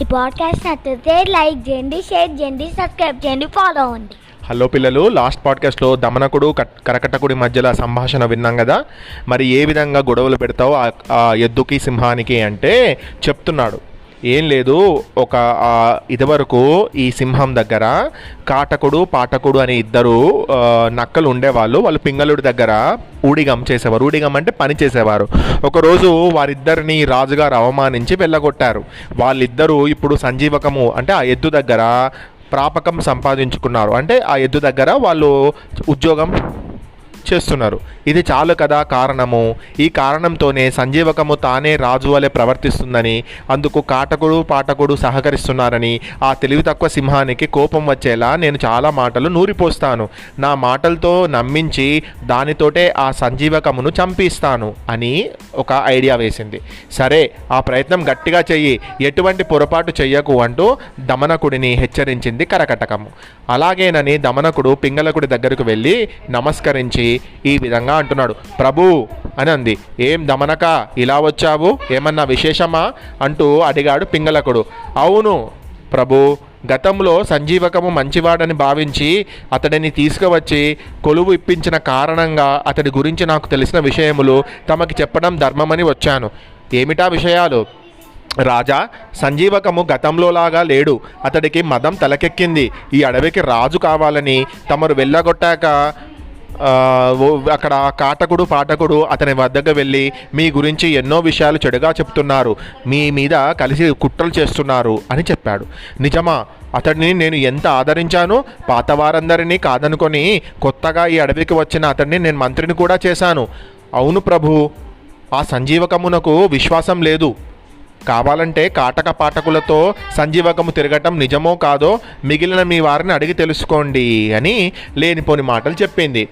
ఈ పాడ్కాస్ట్ నచ్చితే లైక్ చేయండి షేర్ చేయండి సబ్స్క్రైబ్ చేయండి ఫాలో అవ్వండి. హలో పిల్లలు లాస్ట్ పాడ్కాస్ట్లో దమనకుడు కట్- కరకట్టకుడి మధ్యలో సంభాషణ విన్నాం కదా? మరి ఏ విధంగా గొడవలు పెడతావు ఆ ఎద్దుకి సింహానికి అంటే చెప్తున్నాడు. ఏం లేదు ఒక ఇదివరకు ఈ సింహం దగ్గర కాటకుడు పాటకుడు అనే ఇద్దరు నక్కలు ఉండేవాళ్ళు. వాళ్ళు పింగళుడి దగ్గర ఊడిగం చేసేవారు. ఊడిగం అంటే పని చేసేవారు. ఒకరోజు వారిద్దరిని రాజుగారు అవమానించి వెళ్ళగొట్టారు. వాళ్ళిద్దరూ ఇప్పుడు సంజీవకము అంటే ఆ ఎద్దు దగ్గర ప్రాపకం సంపాదించుకున్నారు. అంటే ఆ ఎద్దు దగ్గర వాళ్ళు ఉద్యోగం చేస్తున్నారు. ఇది చాలు కదా కారణము. ఈ కారణంతోనే సంజీవకము తానే రాజు వలె ప్రవర్తిస్తుందని అందుకు కాటకుడు పాటకుడు సహకరిస్తున్నారని ఆ తెలివి తక్కువ సింహానికి కోపం వచ్చేలా నేను చాలా మాటలు నూరిపోస్తాను. నా మాటలతో నమ్మించి దానితోటే ఆ సంజీవకమును చంపిస్తాను అని ఒక ఐడియా వేసింది. సరే ఆ ప్రయత్నం గట్టిగా చెయ్యి. ఎటువంటి పొరపాటు చెయ్యకు అంటూ దమనకుడిని హెచ్చరించింది కరకటకము. అలాగేనని దమనకుడు పింగళకుడి దగ్గరకు వెళ్ళి నమస్కరించి ఈ విధంగా అంటున్నాడు. ప్రభు అని అంది. ఏం దమనక? ఇలా వచ్చావు? ఏమన్నా విశేషమా? అంటూ అడిగాడు పింగళకుడు. అవును ప్రభు గతంలో సంజీవకము మంచివాడని భావించి అతడిని తీసుకువచ్చి కొలువు ఇప్పించిన కారణంగా అతడి గురించి నాకు తెలిసిన విషయములు తమకి చెప్పడం ధర్మమని వచ్చాను. ఏమిటా విషయాలు? రాజా సంజీవకము గతంలోలాగా లేడు. అతడికి మదం తలకెక్కింది. ఈ అడవికి రాజు కావాలని తమరు వెళ్ళగొట్టాక అక్కడ కాటకుడు పాటకుడు అతని వద్దకు వెళ్ళి మీ గురించి ఎన్నో విషయాలు చెడుగా చెప్తున్నారు. మీ మీద కలిసి కుట్రలు చేస్తున్నారు అని చెప్పాడు. నిజమా అతడిని నేను ఎంత ఆదరించాను పాత వారందరినీ కాదనుకొని కొత్తగా ఈ అడవికి వచ్చిన అతడిని నేను మంత్రిని కూడా చేశాను. అవును ప్రభు ఆ సంజీవకమునకు విశ్వాసం లేదు. కావాలంటే కాటక పాఠకులతో సంజీవకము తిరగటం నిజమో కాదో మిగిలిన మీ వారిని అడిగి తెలుసుకోండి అని లేనిపోని మాటలు చెప్పింది.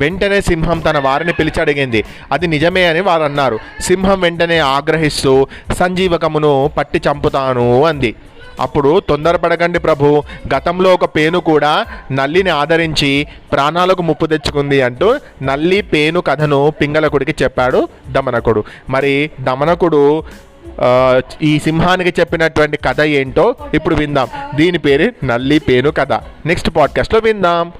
వెంటనే సింహం తన వారిని పిలిచి అడిగింది. అది నిజమే అని వారు అన్నారు సింహం వెంటనే ఆగ్రహిస్తూ సంజీవకమును పట్టి చంపుతాను అంది. అప్పుడు తొందరపడకండి ప్రభు. గతంలో ఒక పేను కూడా నల్లిని ఆదరించి ప్రాణాలకు ముప్పు తెచ్చుకుంది అంటూ నల్లి పేను కథను పింగళకుడికి చెప్పాడు దమనకుడు. మరి దమనకుడు ఈ సింహానికి చెప్పినటువంటి కథ ఏంటో ఇప్పుడు విందాం. దీని పేరు నల్లి పేను కథ. నెక్స్ట్ పాడ్కాస్ట్లో విందాం.